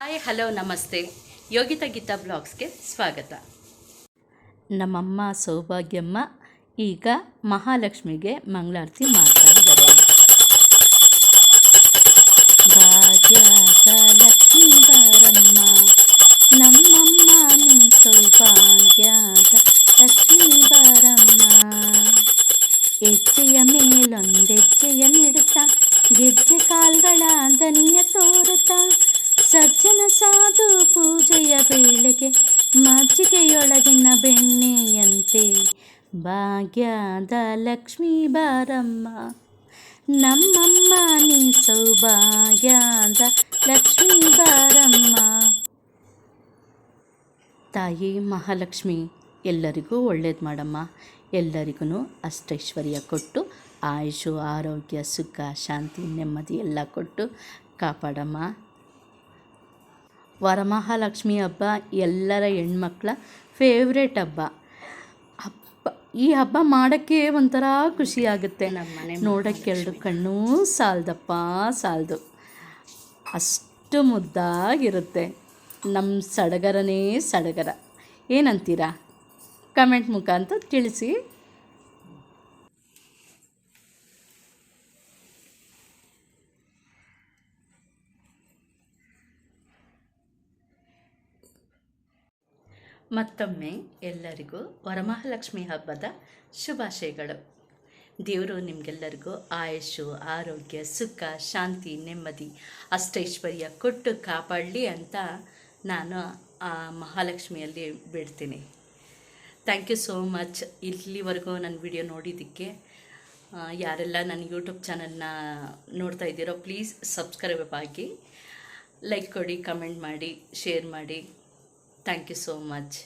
Hi hello ನಮಸ್ತೆ. ಯೋಗಿತಾ ಗೀತಾ ಬ್ಲಾಗ್ಸ್ಗೆ ಸ್ವಾಗತ. ನಮ್ಮಮ್ಮ ಸೌಭಾಗ್ಯಮ್ಮ ಈಗ ಮಹಾಲಕ್ಷ್ಮಿಗೆ ಮಂಗಳಾರತಿ ಮಾಡ್ತಾ ಇದ್ದಾರೆ. ಭಾಗ್ಯದ ಲಕ್ಷ್ಮೀ ಬಾರಮ್ಮ ಸೌಭಾಗ್ಯದ ಲಕ್ಷ್ಮೀ ಬಾರಮ್ಮ. ಹೆಜ್ಜೆಯ ಮೇಲೊಂದೆಜ್ಜೆಯ ನಿಡುತ್ತಾ, ಗೆಜ್ಜೆ ಕಾಲ್ಗಳ ದನಿಯ ವೇಳೆಗೆ ಮಜ್ಜಿಗೆಯೊಳಗಿನ ಬೆಣ್ಣೆಯಂತೆ. ಭಾಗ್ಯದ ಲಕ್ಷ್ಮೀ ಬಾರಮ್ಮ, ನಮ್ಮಮ್ಮ ನೀ ಸೌಭಾಗ್ಯದ ಲಕ್ಷ್ಮೀ ಬಾರಮ್ಮ. ತಾಯಿ ಮಹಾಲಕ್ಷ್ಮಿ, ಎಲ್ಲರಿಗೂ ಒಳ್ಳೇದು ಮಾಡಮ್ಮ. ಎಲ್ಲರಿಗೂ ಅಷ್ಟೈಶ್ವರ್ಯ ಕೊಟ್ಟು, ಆಯುಷು, ಆರೋಗ್ಯ, ಸುಖ, ಶಾಂತಿ, ನೆಮ್ಮದಿ ಎಲ್ಲ ಕೊಟ್ಟು ಕಾಪಾಡಮ್ಮ. ವರಮಹಾಲಕ್ಷ್ಮಿ ಹಬ್ಬ ಎಲ್ಲರ ಹೆಣ್ಮಕ್ಳ ಫೇವ್ರೇಟ್ ಹಬ್ಬ. ಹಬ್ಬ ಈ ಹಬ್ಬ ಮಾಡೋಕ್ಕೆ ಒಂಥರ ಖುಷಿ ಆಗುತ್ತೆ. ನೋಡೋಕ್ಕೆ ಎರಡು ಕಣ್ಣೂ ಸಾಲದಪ್ಪ ಸಾಲದು. ಅಷ್ಟು ಮುದ್ದಾಗಿರುತ್ತೆ. ನಮ್ಮ ಸಡಗರನೇ ಸಡಗರ. ಏನಂತೀರಾ? ಕಮೆಂಟ್ ಮುಖಾಂತರ ತಿಳಿಸಿ. ಮತ್ತೊಮ್ಮೆ ಎಲ್ಲರಿಗೂ ವರಮಹಾಲಕ್ಷ್ಮಿ ಹಬ್ಬದ ಶುಭಾಶಯಗಳು. ದೇವರು ನಿಮಗೆಲ್ಲರಿಗೂ ಆಯಸ್ಸು, ಆರೋಗ್ಯ, ಸುಖ, ಶಾಂತಿ, ನೆಮ್ಮದಿ, ಅಷ್ಟೈಶ್ವರ್ಯ ಕೊಟ್ಟು ಕಾಪಾಡಲಿ ಅಂತ ನಾನು ಆ ಮಹಾಲಕ್ಷ್ಮಿಯಲ್ಲಿ ಬಿಡ್ತೀನಿ. ಥ್ಯಾಂಕ್ ಯು ಸೋ ಮಚ್ ಇಲ್ಲಿವರೆಗೂ ನನ್ನ ವಿಡಿಯೋ ನೋಡಿದ್ದಕ್ಕೆ ಯಾರೆಲ್ಲ ನನ್ನ ಯೂಟ್ಯೂಬ್ ಚಾನಲ್ನ ನೋಡ್ತಾ ಇದ್ದೀರೋ ಪ್ಲೀಸ್ ಸಬ್ಸ್ಕ್ರೈಬ್ ಆಗಿ ಲೈಕ್ ಕೊಡಿ ಕಮೆಂಟ್ ಮಾಡಿ ಶೇರ್ ಮಾಡಿ. Thank you so much